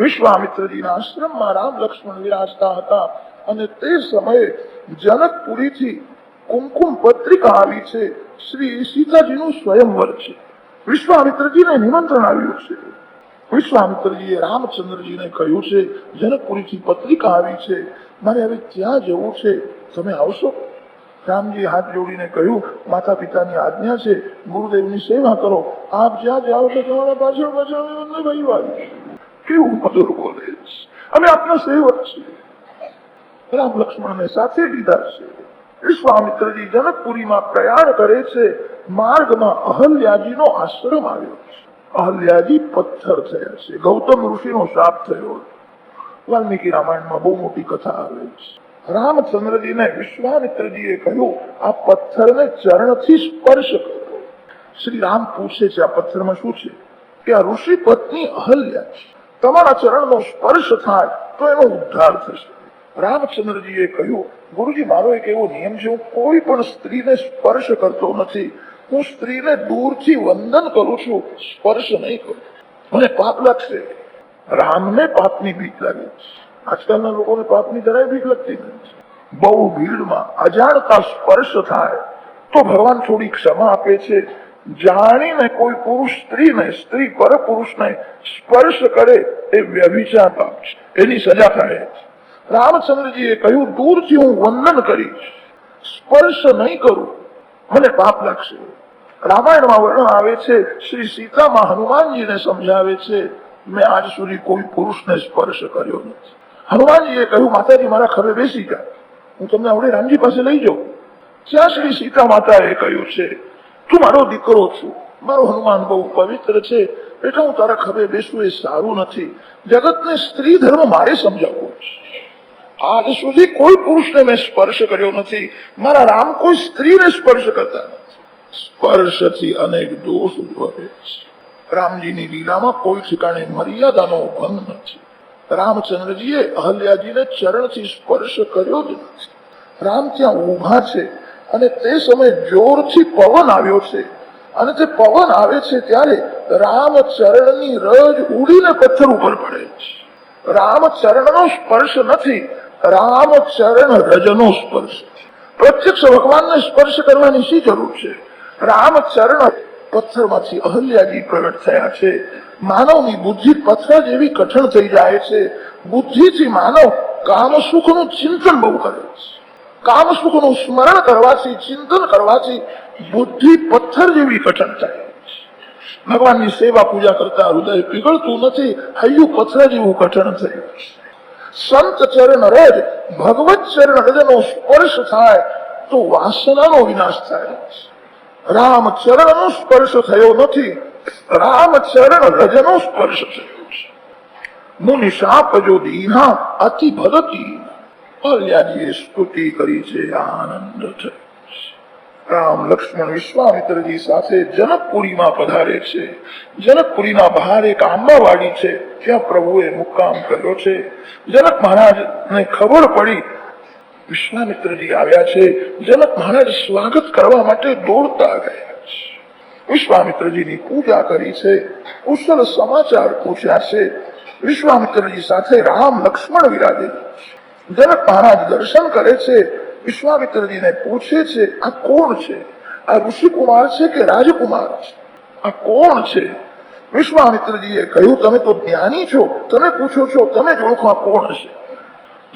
વિશ્વામિત્રજીના આશ્રમમાં રામ લક્ષ્મણ વિરાજતા હતા અને તે સમયે જનકપુરીથી કુમકુમ પત્રિકા આવી છે. શ્રી સીતાજીનું સ્વયંવર છે. વિશ્વામિત્રજીને નિમંત્રણ આવ્યું છે. વિશ્વામિત્રજીએ રામચંદ્રજીને કહ્યું છે, જનકપુરીથી પત્રિકા આવી છે. મારે હવે ત્યાં જવું છે. તમે આવશો? રામજી હાથ જોડીને કહ્યું માતા પિતાની આજ્ઞા છે. ગુરુદેવની સેવા કરો. આપ જ્યાં જાઓ તો તમારા પાછળ પાછળ ભાઈ વાળી કેવું મધુર બોલે છે. અમે આપના સેવક છીએ. રામ લક્ષ્મણને સાથે લીધા છે. વિશ્વામિત્રજી જનકપુરીમાં પ્રયાણ કરે છે. માર્ગમાં અહલ્યાજીનો આશ્રમ આવ્યો છે. અહલ્યાજી પથ્થર થયા છે. ગૌતમ ઋષિનો શાપ થયો. વાલ્મીકી રામાયણમાં બહુ મોટી કથા આવે છે. રામચંદ્રજીને વિશ્વામિત્રજીએ કહ્યું, આ પથ્થરને ચરણથી સ્પર્શ કરો. શ્રી રામ પૂછે છે, આ પથ્થરમાં શું છે? કે આ ઋષિ પત્ની અહલ્યા છે. તમારા ચરણનો સ્પર્શ થાય તો એનો ઉદ્ધાર થશે. રામચંદ્રજીએ કહ્યું, ગુરુજી, મારો એક એવો નિયમ છે, હું કોઈ પણ સ્ત્રીને સ્પર્શ કરતો નથી. હું સ્ત્રીને દૂરથી વંદન કરું છું, સ્પર્શ નહીં કરું. મને પાપ લાગશે. રામને પાપની બીક લાગે. આજકાલના લોકોને પાપની જરાય બીક લાગતી નથી. બહુ ભીડમાં અજાણતા સ્પર્શ થાય તો ભગવાન થોડી ક્ષમા આપે છે જાણીને કોઈ પુરુષ સ્ત્રીને, સ્ત્રી પર પુરુષને સ્પર્શ કરે એ વ્યભિચાર પાપ છે. એની સજા થાય છે રામચંદ્રજીએ કહ્યું, દૂરથી હું વંદન કરીશ. સ્પર્શ નહીં કરું. મને પાપ લાગશે. રામાયણમાં વર્ણન આવે છે, શ્રી સીતામાં હનુમાનજીને સમજાવે છે, મેં આજ સુધી કોઈ પુરુષને સ્પર્શ કર્યો નથી. હનુમાનજીએ કહ્યું, માતાજી, મારા ખરે બેસી જા. હું તમને આવડે રામજી પાસે લઈ જાઉં. ત્યાં શ્રી સીતા માતાએ કહ્યું છે તું મારો દીકરો છું. મારો હનુમાન બહુ પવિત્ર છે. એટલે હું તારા ખભે બેસું એ સારું નથી. જગતને સ્ત્રી ધર્મ મારે સમજાવવો આજ સુધી કોઈ પુરુષને મેં સ્પર્શ કર્યો નથી. મારા રામ કોઈ સ્ત્રીને સ્પર્શ કરતા નથી. સ્પર્શથી અનેક દોષ ઉદભવે છે. રામજીની લીલામાં કોઈ ઠેકાણે મર્યાદાનો ભંગ નથી. રામચંદ્રજીએ અહલ્યાજીને ચરણથી સ્પર્શ કર્યો જ નથી. રામ ત્યાં ઊભા છે. અને તે સમયે જોરથી પવન આવ્યો છે. અને તે પવન આવે છે ત્યારે રામ ચરણની રજ ઉડીને પથ્થર ઉપર પડે છે. રામ ચરણનો સ્પર્શ નથી રામ ચરણ રજનો સ્પર્શ પ્રત્યક્ષ ભગવાનને સ્પર્શ કરવાની શી જરૂર છે? રામ ચરણ પથ્થરમાંથી અહલ્યાજી પ્રગટ થયા છે. માનવની બુદ્ધિ પથ્થર જેવી કઠણ થઈ જાય છે. બુદ્ધિથી માનવ કામ સુખનું ચિંતન બહુ કરે છે. કામ સુખનું સ્મરણ કરવાથી, ચિંતન કરવાથી બુદ્ધિ પથ્થર જેવી કઠણ થાય. ભગવાનની સેવા પૂજા કરતા હૃદય પીગળતું નથી, હૈયું પથ્થર જેવું કઠણ થયું સંત ચરણ રજ, ભગવત ચરણ હૃદયનો સ્પર્શ થાય તો વાસનાનો વિનાશ થાય. રામ ચરણનો સ્પર્શ થયો નથી, રામ ચરણ રજનો સ્પર્શ થયો છે. મુનિ સાપ જો દીના અતિ ભગતી અલ્યાજીએ સ્તુતિ કરી છે, આનંદ છે. રામ લક્ષ્મણ વિશ્વામિત્રજી સાથે જનકપુરીમાં પધારે છે. જનકપુરીના બહાર એક આંબાવાડી છે ત્યાં પ્રભુએ મુક્કામ કર્યો છે. જનક મહારાજને ખબર પડી, વિશ્વામિત્રજી આવ્યા છે. જનક મહારાજ સ્વાગત કરવા માટે દોડતા ગયા છે. વિશ્વામિત્રજીની પૂજા કરી છે, કુશળ સમાચાર પૂછ્યા છે. વિશ્વામિત્રજી સાથે રામ લક્ષ્મણ વિરાજે છે. જનક મહારાજ દર્શન કરે છે. વિશ્વામિત્રજીને પૂછે છે, આ કોણ છે? આ ઋષિકુમાર છે કે રાજકુમાર છે? આ કોણ છે? વિશ્વામિત્રજીએ કહ્યું, તમે તો જ્ઞાની છો. તમે પૂછો છો, તમે જ ઓળખો કોણ છે?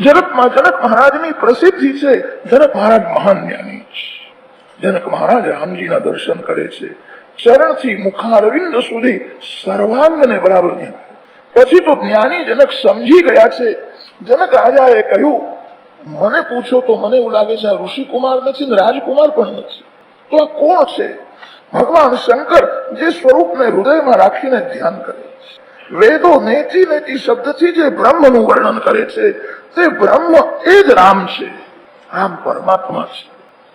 જનકમાં, જનક મહારાજની પ્રસિદ્ધિ છે. જનક મહારાજ મહાન જ્ઞાની છે. જનક મહારાજ રામજીના દર્શન કરે છે. ચરણથી મુખારવિંદ સુધી સર્વાંગને બરાબર પછી તો જ્ઞાની જનક સમજી ગયા છે. જનક રાજાએ કહ્યું, મને પૂછો તો મને એવું લાગે છે ઋષિકુમાર નથી ને રાજકુમાર પણ નથી. તો આ કોણ છે? ભગવાન શંકર જે સ્વરૂપને હૃદયમાં રાખીને ધ્યાન કરે વેદો નેતિ નેતિ શબ્દથી જે બ્રહ્મનું વર્ણન કરે છે, તે બ્રહ્મ એ જ રામ છે. રામ પરમાત્મા છે.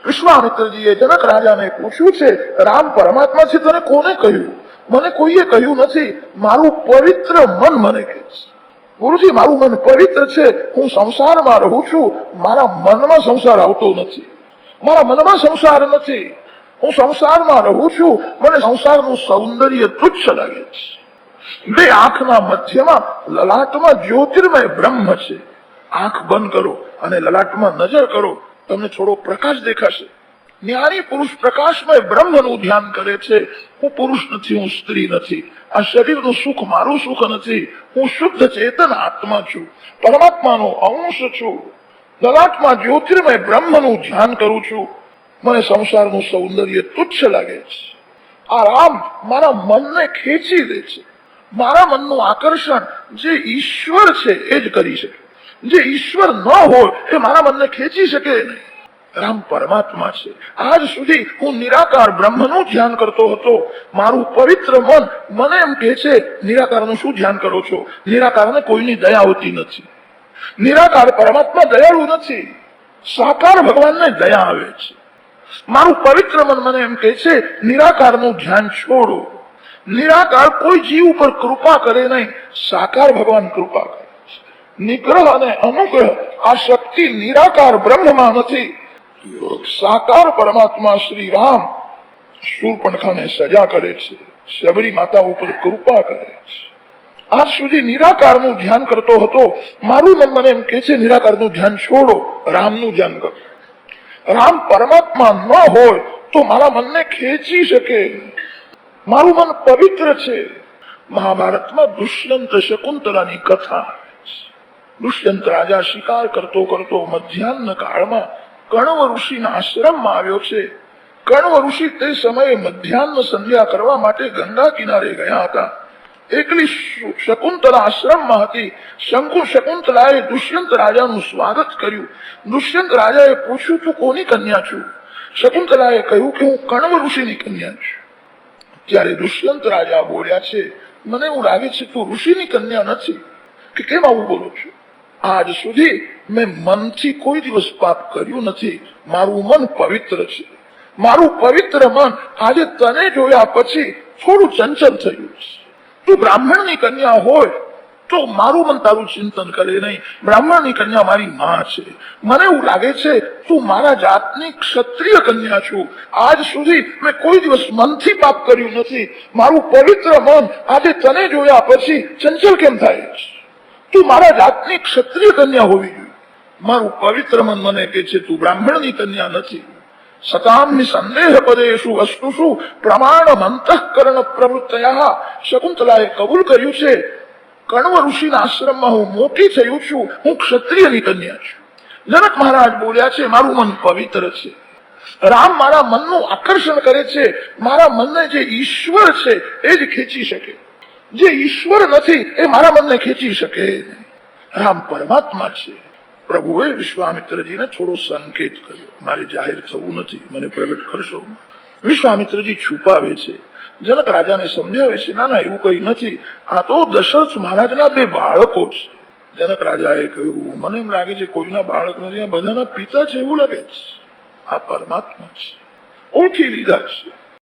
વિશ્વામિત્રજીએ જનક રાજાને પૂછ્યું છે, રામ પરમાત્મા છે? તને કોને કહ્યું? મને કોઈએ કહ્યું નથી. મારું પવિત્ર મન મને કહે છે. ગુરુજી મારું મન પવિત્ર છે. હું સંસારમાં રહું છું. મારા મનમાં સંસાર આવતો નથી. મારા મનમાં સંસાર નથી. હું સંસારમાં રહું છું. મને સંસારનું સૌંદર્ય તુચ્છ લાગે છે. બે આંખના મધ્યમાં લલાટમાં જ્યોતિર્મય બ્રહ્મ છે. આંખ બંધ કરો અને લલાટમાં નજર કરો. તમને થોડો પ્રકાશ દેખાશે. જ્ઞાની પુરુષ પ્રકાશમય બ્રહ્મનું ધ્યાન કરે છે. હું પુરુષ નથી, હું સ્ત્રી નથી. આ શરીરનું સુખ મારું સુખ નથી. હું શુદ્ધ ચેતન આત્મા છું. પરમાત્માનો અંશ છું. દલાટમાં જ્યોતિર્મય બ્રહ્મનું ધ્યાન કરું છું. મને સંસારનું સૌંદર્ય તુચ્છ લાગે છે. આ રામ મારા મનને ખેંચી દે છે. મારા મનનું આકર્ષણ જે ઈશ્વર છે, એ જ કરી શકે. જે ઈશ્વર ન હોય, એ મારા મનને ખેંચી શકે નહીં. રામ પરમાત્મા છે. આજ સુધી હું નિરાકાર બ્રહ્મનું ધ્યાન કરતો હતો. મારું પવિત્ર મન મને એમ કહે છે, નિરાકારનું શું ધ્યાન કરો છો? નિરાકારને કોઈની દયા હોતી નથી. નિરાકાર પરમાત્મા દયાળુ નથી. સાકાર ભગવાનને દયા આવે છે. મારું પવિત્ર મન મને એમ કહે છે, નિરાકારનું ધ્યાન છોડો. નિરાકાર કોઈ જીવ ઉપર કૃપા કરે નહીં. સાકાર ભગવાન કૃપા કરે નિગ્રહ અને અનુગ્રહ આ શક્તિ નિરાકાર બ્રહ્મમાં નથી. સાકાર પરમાત્મા શ્રી રામ શૂર્પણખાને સજા કરે છે, શબરી માતા ઉપર કૃપા કરે છે. આજ સુધી નિરાકારનું ધ્યાન કરતો હતો, મારું મન મને એમ કે છે, નિરાકારનું ધ્યાન છોડો, રામનું ધ્યાન કરો. રામ પરમાત્મા ન હોય તો મારા મનને ખેંચી શકે. મારું મન પવિત્ર છે. મહાભારતમાં દુષ્યંત શકુંતલાની કથા દુષ્યંત રાજા શિકાર કરતો કરતો મધ્યાહન કાળમાં કણવ ઋષિના આશ્રમમાં આવ્યો છે. કણવ ઋષિ તે સમયે મધ્યાહન સંધ્યા કરવા માટે ગંગા કિનારે ગયા હતા. એકલી શકુંતલા આશ્રમમાં હતી. શંકુ શકુંતલાએ દુષ્યંત રાજાનું સ્વાગત કર્યું. દુષ્યંત રાજાએ પૂછ્યું, તું કોની કન્યા છું? શકુંતલાએ કહ્યું કે, હું કણવ ઋષિની કન્યા છું. ત્યારે દુષ્યંત રાજા બોલ્યા છે, મને એવું લાગે છે તું ઋષિની કન્યા નથી. કે કેમ આવું બોલું છું? આજ સુધી મેં મનથી કોઈ દિવસ પાપ કર્યું નથી. મારું મન પવિત્ર છે. મારું પવિત્ર મન આજે તને જોયા પછી થોડું ચંચલ થયું છે. તું બ્રાહ્મણની કન્યા હોય તો મારું મન તારું ચિંતન કરે નહીં. બ્રાહ્મણની કન્યા મારી માં છે. મને એવું લાગે છે તું મારા જાતની ક્ષત્રિય કન્યા છું. આજ સુધી મેં કોઈ દિવસ મનથી પાપ કર્યું નથી. મારું પવિત્ર મન આજે તને જોયા પછી ચંચલ કેમ થાય છે? તું મારા જાતની ક્ષત્રિય કન્યા હોવી જોઈએ. મારું પવિત્ર મન મને કે છે, તું બ્રાહ્મણની કન્યા નથી. સતામ સંદેહ પદેશુ વસ્તુષુ પ્રમાણ અંતઃકરણ પ્રવૃત્તયા. શકુંતલાએ કબૂલ કર્યું છે, કણવ ઋષિના આશ્રમમાં હું મોટી થયું છું. હું ક્ષત્રિયની કન્યા છું. જનક મહારાજ બોલ્યા છે, મારું મન પવિત્ર છે. રામ મારા મનનું આકર્ષણ કરે છે. મારા મનને જે ઈશ્વર છે, એ જ ખેંચી શકે. જે ઈશ્વર નથી, એ મારા મનને ખેંચી શકે. રામ પરમાત્મા છે. પ્રભુએ વિશ્વામિત્રજીને થોડો સંકેત કર્યો. મારે જાહેર થવું નથી, મને પ્રગટ કરશો. વિશ્વામિત્રજી છુપાવે છે. જનક રાજાને સમજાવે છે, ના ના, એવું કઈ નથી. આ તો દશરથ મહારાજના બે બાળકો છે. જનક રાજાએ કહ્યું, મને એમ લાગે છે કોઈના બાળક નથી બધાના પિતા છે એવું લાગે છે. આ પરમાત્મા છે. ઓળખી લીધા છે.